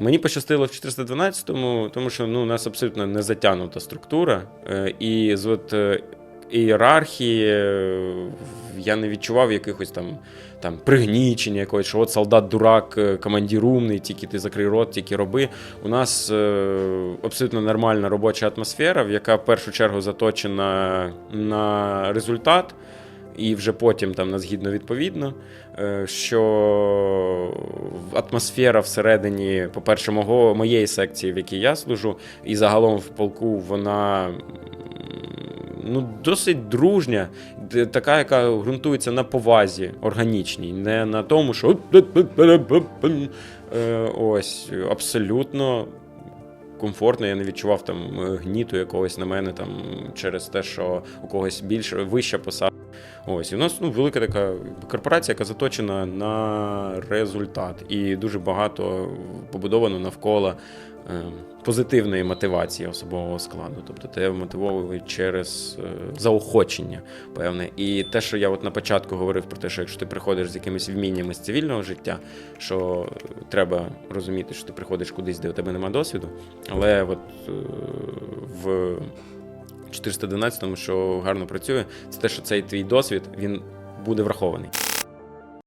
Мені пощастило в 412-му, тому що ну, у нас абсолютно не затягнута структура. е, І з от е, ієрархії е, я не відчував якихось там, там пригнічення якогось, що от солдат дурак, командир умний, тільки ти закрий рот, тільки роби. У нас абсолютно нормальна робоча атмосфера, в яка в першу чергу заточена на результат. І вже потім там на згідно відповідно, е, що атмосфера всередині, по-перше, мого, моєї секції, в якій я служу, і загалом в полку вона ну, досить дружня, така, яка ґрунтується на повазі органічній, не на тому, що Е, ось абсолютно комфортно. Я не відчував там е, гніту якогось на мене там через те, що у когось більше вища посада. Ось і у нас ну, велика така корпорація, яка заточена на результат, і дуже багато побудовано навколо е, позитивної мотивації особового складу. Тобто те мотивовує через е, заохочення, певне. І те, що я от на початку говорив про те, що якщо ти приходиш з якимись вміннями з цивільного життя, що треба розуміти, що ти приходиш кудись, де у тебе немає досвіду. Але от е, в 411-му, що гарно працює, це те, що цей твій досвід він буде врахований.